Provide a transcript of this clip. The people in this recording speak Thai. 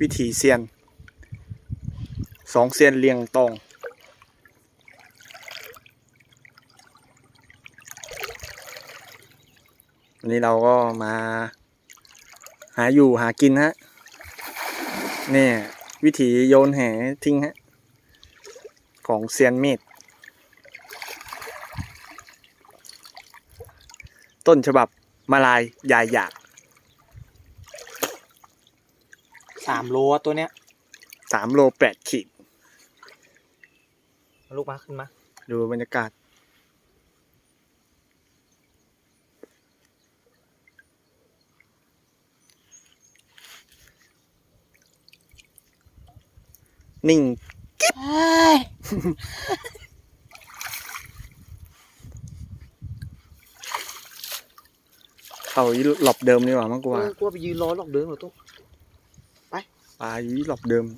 วิถีเซียนสองเซียนเรียงตรงวันนี้เราก็มาหาอยู่หากินฮะเนี่ยวิถีโยนแหทิ้งฮะ ของเซียนเมดต้นฉบับมาลายยายหยาก สามโลอะตัวเนี้ย สามโลแปดขีดเอาลูกมาขึ้นมา ดูบรรยากาศ นิ่ง เขาอีหลบเดิมดีกว่ามั้งกเอว่าอกลัวไปยืนรอหลอกเดินเหรอตุ๊ก à dưới lọc đường.